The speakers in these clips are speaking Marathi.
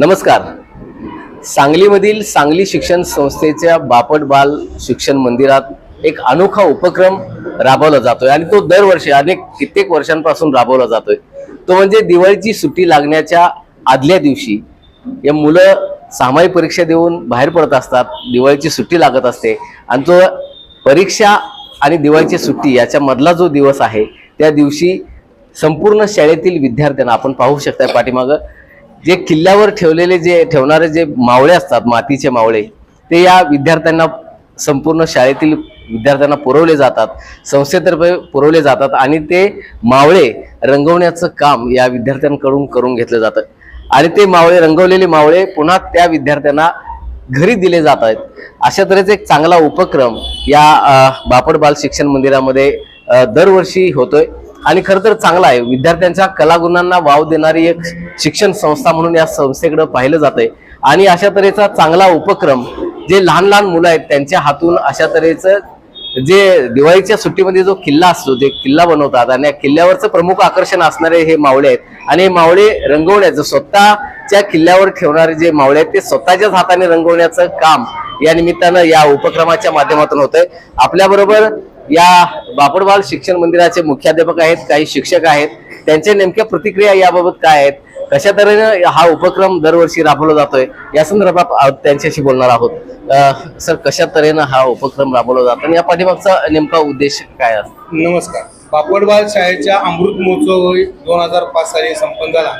नमस्कार. सांगलीमधील सांगली शिक्षण संस्थेच्या बापट बाल शिक्षण मंदिरात एक अनोखा उपक्रम राबवला जातोय आणि तो दरवर्षी अनेक कित्येक वर्षांपासून राबवला जातोय. तो म्हणजे दिवाळीची सुट्टी लागण्याच्या आदल्या दिवशी या मुलं सामायिक परीक्षा देऊन बाहेर पडत असतात दिवाळीची सुट्टी लागत असते आणि तो परीक्षा आणि दिवाळीची सुट्टी याच्या मधला जो दिवस आहे त्या दिवशी संपूर्ण शाळेतील विद्यार्थ्यांना आपण पाहू शकता पाठीमागं. जे किल्ल्यावर ठेवलेले जे ठेवणारे जे मावळे असतात मातीचे मावळे ते या विद्यार्थ्यांना संपूर्ण शाळेतील विद्यार्थ्यांना पुरवले जातात संस्थेतर्फे पुरवले जातात आणि ते मावळे रंगवण्याचं काम या विद्यार्थ्यांकडून करून घेतलं जातं. आणि ते मावळे रंगवलेले मावळे पुन्हा त्या विद्यार्थ्यांना घरी दिले जात आहेत. अशा तऱ्हेचा एक चांगला उपक्रम या बापड बापट बाल शिक्षण मंदिरामध्ये दरवर्षी होतोय. आणि खरं तर चांगला आहे. विद्यार्थ्यांच्या कलागुणांना वाव देणारी एक शिक्षण संस्था म्हणून या संस्थेकडे पाहिलं जातंय. आणि अशा तऱ्हेचा चांगला उपक्रम जे लहान लहान मुलं आहेत त्यांच्या हातून अशा तऱ्हेचं जे दिवाळीच्या सुट्टीमध्ये जो किल्ला असतो जे किल्ला बनवतात आणि या किल्ल्यावरचं प्रमुख आकर्षण असणारे हे मावळे आहेत. आणि हे मावळे रंगवण्याचं स्वतःच्या किल्ल्यावर ठेवणारे जे मावळे आहेत ते स्वतःच्याच हाताने रंगवण्याचं काम या निमित्तानं या उपक्रमाच्या माध्यमातून होतंय. आहे आपल्याबरोबर या बापडवाल शिक्षण मंदिराचे मुख्याध्यापक आहेत काही शिक्षक आहेत. त्यांच्या नेमक्या प्रतिक्रिया याबाबत काय आहेत? कशा तऱ्हेनं हा उपक्रम दरवर्षी राबवला जातोय? या संदर्भात त्यांच्याशी बोलणार आहोत. सर कशा तऱ्हेनं हा उपक्रम राबवला जातो? आणि या पाठीमागचा नेमका उद्देश काय असतो? नमस्कार. बापडवाल शाळेच्या अमृत महोत्सव दोन हजार पाच साली संपन्न झाला.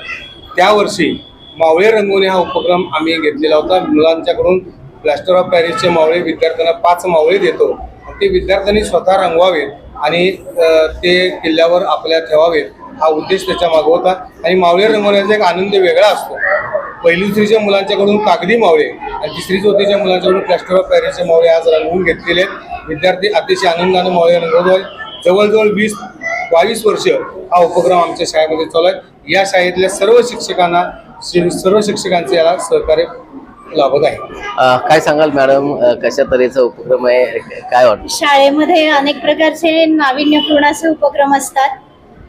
त्यावर्षी मावळे रंगवणे हा उपक्रम आम्ही घेतलेला होता. मुलांच्याकडून प्लॅस्टर ऑफ पॅरिसचे मावळे विद्यार्थ्यांना पाच मावळे देतो. ते विद्यार्थ्यांनी स्वतः रंगवावेत आणि ते किल्ल्यावर आपल्या ठेवावेत हा उद्देश त्याच्या मागं होता. आणि मावळे रंगवण्याचा एक आनंद वेगळा असतो. पहिली दुसरीच्या मुलांच्याकडून कागदी मावळे आणि तिसरी चौथीच्या मुलांच्याकडून प्लॅस्टर ऑफ पॅरिसचे मावळे आज रंगवून घेतलेले आहेत. विद्यार्थी अतिशय आनंदाने मावळे रंगवतो आहेत. जवळजवळ वीस बावीस वर्ष हा उपक्रम आमच्या शाळेमध्ये चालू आहे. या शाळेतल्या सर्व शिक्षकांना सर्व शिक्षकांचे याला सहकार्य लाभत आहे. अ, काय सांगाल मॅडम? अ, कशा तऱ्हेचा उपक्रम आहे? काय वाटतं? शाळेमध्ये अनेक प्रकारचे नाविन्यपूर्ण असे उपक्रम असतात.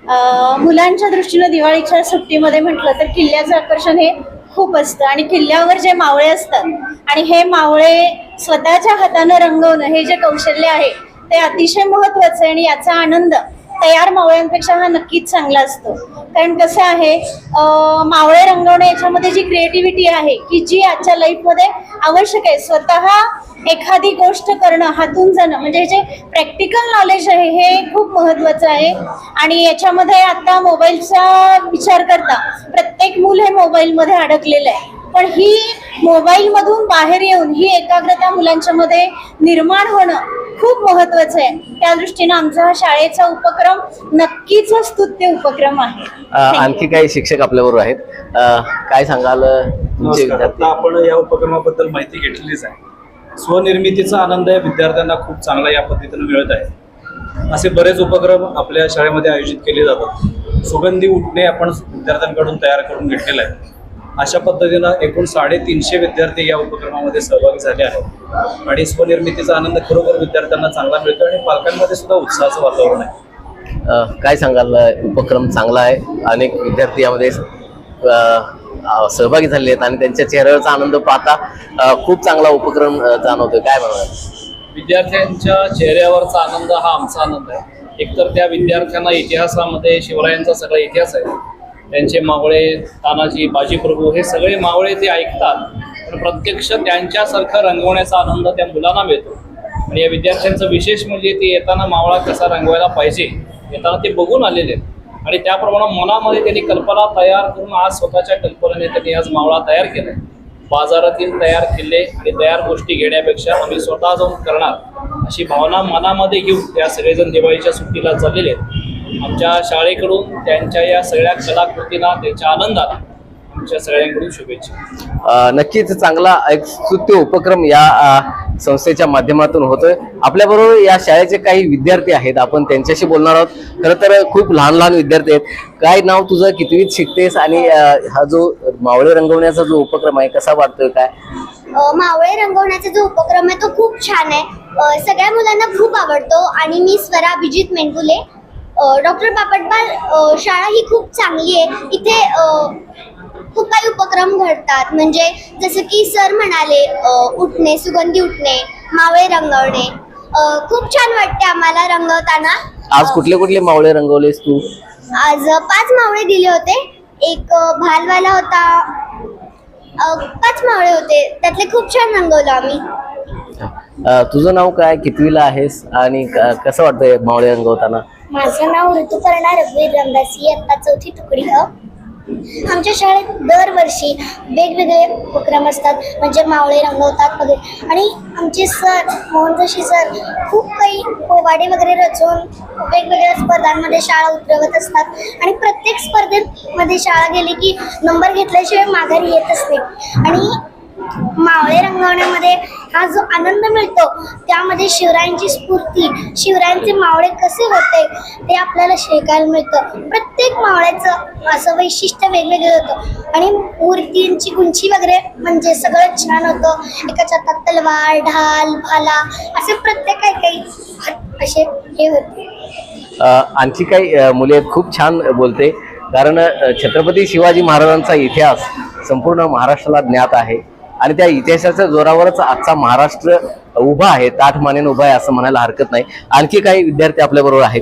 अं, मुलांच्या दृष्टीनं दिवाळीच्या सुट्टीमध्ये म्हटलं तर किल्ल्याचं आकर्षण हे खूप असतं आणि किल्ल्यावर जे मावळे असतात आणि हे मावळे स्वतःच्या हातानं रंगवणं हे जे कौशल्य आहे ते अतिशय महत्वाचं आहे आणि याचा आनंद तयार मावळ्यांपेक्षा हा नक्कीच चांगला असतो. कारण कसं आहे मावळे रंगवणे याच्यामध्ये जी क्रिएटिव्हिटी आहे की जी आजच्या लाईफमध्ये आवश्यक आहे. स्वतः एखादी गोष्ट करणं हातून जाणं म्हणजे जे प्रॅक्टिकल नॉलेज आहे हे खूप महत्वाचं आहे. आणि याच्यामध्ये आता मोबाईलचा विचार करता प्रत्येक मूल हे मोबाईलमध्ये अडकलेलं आहे. पण ही मोबाईलमधून बाहेर येऊन ही एकाग्रता मुलांच्या मध्ये निर्माण होणं खूप महत्वाचं आहे. त्या दृष्टीनं आमचा हा शाळेचा उपक्रम नक्कीच स्तुत्य उपक्रम आहे. आणखी काही शिक्षक आपल्याबरोबर आहेत. अ, काय सांगाल आता आपण या उपक्रमाबद्दल माहिती घेतलेलीच आहे. स्वनिर्मितीचा आनंद या विद्यार्थ्यांना खूप चांगला या पद्धतीनं मिळत आहे. असे बरेच उपक्रम आपल्या शाळेमध्ये आयोजित केले जातात. सुगंधी उठणे आपण विद्यार्थ्यांकडून तयार करून घेतलेलं आहे अशा पद्धतीनं एकूण साडेतीनशे विद्यार्थी या उपक्रमामध्ये सहभागी झाले आहेत. आणि स्वनिर्मितीचा आनंद खरोखर विद्यार्थ्यांना चांगला मिळतो आणि पालकांमध्ये सुद्धा उत्साहाचं वातावरण आहे. काय सांगाल उपक्रम चांगला आहे. अनेक विद्यार्थी यामध्ये सहभागी झाले आहेत आणि त्यांच्या चेहऱ्यावरचा आनंद पाहता खूप चांगला उपक्रम जाणवतोय. काय म्हणाल? विद्यार्थ्यांच्या चेहऱ्यावरचा आनंद हा आमचा आनंद आहे. एकतर त्या विद्यार्थ्यांना इतिहासामध्ये शिवरायांचा सगळा इतिहास आहे. त्यांचे मावळे तानाजी बाजीप्रभू हे सगळे मावळे ते ऐकतात. पण प्रत्यक्ष त्यांच्यासारखं रंगवण्याचा आनंद त्या मुलांना मिळतो. आणि या विद्यार्थ्यांचं विशेष म्हणजे ते येताना मावळा कसा रंगवायला पाहिजे येताना ते बघून आलेले आहेत. आणि त्याप्रमाणे मनामध्ये त्यांनी कल्पना तयार करून आज स्वतःच्या कल्पनेने त्यांनी आज मावळा तयार केला बाजारातील तयार किल्ले आणि तयार गोष्टी घेण्यापेक्षा आम्ही स्वतः जाऊन करणार अशी भावना मनामध्ये घेऊन त्या सगळेजण दिवाळीच्या सुट्टीला चाललेले आहेत. आमच्या शाळेकडून त्यांच्या या सगळ्या कलाकृतींना त्यांच्या आनंदात आमच्या सगळ्यांकडून शुभेच्छा. नक्कीच चांगला एक स्तुत्य उपक्रम या संस्थेच्या माध्यमातून होतोय. आपल्याबरोबर या शाळेचे काही विद्यार्थी आहेत आपण त्यांच्याशी बोलणार आहोत. खरं तर खूप लहान लहान विद्यार्थी आहेत. काय नाव तुझं कितवीत शिकतेस आणि हा जो मावळे रंगवण्याचा जो उपक्रम आहे कसा वाटतोय काय? मावळे रंगवण्याचा जो उपक्रम आहे तो खूप छान आहे. सगळ्या मुलांना खूप आवडतो आणि मी स्वरा अभिजित मेंडुले डॉक्टर बापटबाल शाळा ही खूप चांगली आहे. इथे खूप काही उपक्रम घडतात. म्हणजे जसं की सर म्हणाले उठणे सुगंधी उठणे मावळे रंगवणे. खूप छान वाटते आम्हाला रंगवताना. आज कुठले कुठले मावळे रंगवलेस तू? आज पाच मावळे दिले होते. एक भालवाला होता. पाच मावळे होते. त्यातले खूप छान रंगवलं आम्ही. तुझं नाव काय? कितवीला आहेस? आणि क- कसं वाटतंय मावळे रंगवताना? माझं नाव ऋतुपर्णा रघुवीर रमदासी आता चौथी तुकडी ह आमच्या शाळेत दरवर्षी वेगवेगळे उपक्रम असतात. म्हणजे मावळे रंगवतात वगैरे. आणि आमचे सर मोहन जोशी सर खूप काही पोवाडे वगैरे रचून वेगवेगळ्या स्पर्धांमध्ये शाळा उतरवत असतात. आणि प्रत्येक स्पर्धेमध्ये शाळा गेली की नंबर घेतल्याशिवाय माघारी येत असते आणि मावळे रंगवण्यामध्ये हा जो आनंद मिळतो त्यामध्ये शिवरायांची स्फूर्ती शिवरायांचे मावळे कसे होते ते आपल्याला शिकायला मिळतं. प्रत्येक मावळ्याचं असं वैशिष्ट्य वेगवेगळं होतं. आणि मूर्तींची उंची वगैरे म्हणजे सगळं छान होतं. एकाच्या हातात तलवार ढाल भाला असे प्रत्येक काही काही असे हे होते. आणखी काही मुले खूप छान बोलते. कारण छत्रपती शिवाजी महाराजांचा इतिहास संपूर्ण महाराष्ट्राला ज्ञात आहे. आणि त्या इतिहासाच्या जोरावरच आजचा महाराष्ट्र उभा आहे ताठ मानेन उभा आहे असं म्हणायला हरकत नाही. आणखी काही विद्यार्थी आपल्या बरोबर आहेत.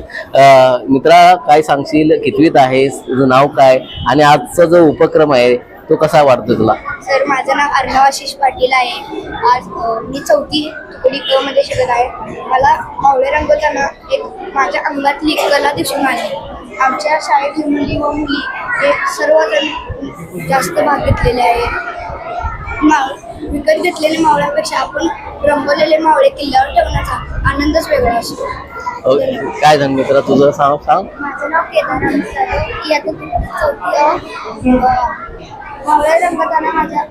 मित्रा काय सांगशील? कितवीत आहे तुझं नाव काय? आणि आजचा जो उपक्रम आहे तो कसा वाटतो तुला? सर माझं नाव अर्णव आशिष पाटील आहे. आज मी चौथी तुकडी क मध्ये शिकत आहे. मला मावळे रंगवताना एक माझ्या अंगातली कला दिसून आली. आमच्या शाळेतील मुली व मुली हे सर्वजण जास्त भाग घेतलेले आहे माव विकत घेतलेले मावळ्यापेक्षा आपण रंगवलेले मावळे किल्ल्यावर ठेवण्याचा आनंदच वेगळा असतो. अ, काय झालं मित्रा तुझं सांग सांग. माझं नाव केदार चौथी मावळे रंगवताना माझ्या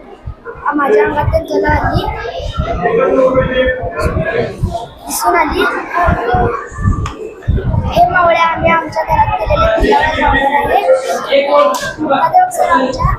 माझ्या अंगात आली. दिसून आली. हे मावळे आम्ही आमच्या घरात केलेले किल्ल्यावर लावणार आहे. महादेव सर आमच्या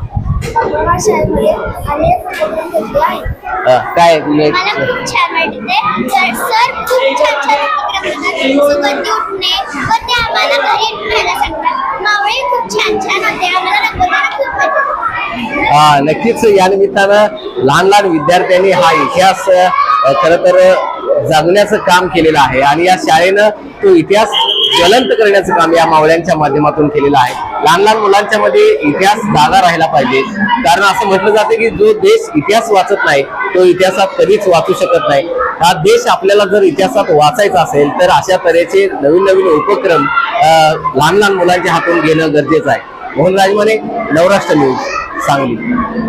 शाळेमध्ये अनेक उपक्रम घेतले आहेत अ, काय तुला मला खूप छान वाटते. सर सर खूप छान छान उपक्रम करतात सुगंधी उठणे व ते आम्हाला घरी खायला सांगतात. मावळे खूप छान छान होते. आम्हाला रंगवताना खूप मजा येते. हा नक्कीच. या निमित्तानं लहान लहान विद्यार्थ्यांनी हा इतिहास अ, खरं तर जगण्याचं काम केलेलं आहे. आणि या शाळेनं तो इतिहास ज्वलंत करण्याचं काम या मावळ्यांच्या माध्यमातून केलेलं आहे. लहान लहान मुलांच्या मध्ये इतिहास जागा राहिला पाहिजे. कारण असं म्हटलं जातं की जो देश इतिहास वाचत नाही तो इतिहासात कधीच वाचू शकत नाही. हा देश आपल्याला जर इतिहासात वाचायचा असेल तर अशा तऱ्हेचे नवीन नवीन उपक्रम लहान लहान मुलांच्या हातून घेणं गरजेचं आहे. मोहन राजमाने नवराष्ट्र न्यूज सांगली.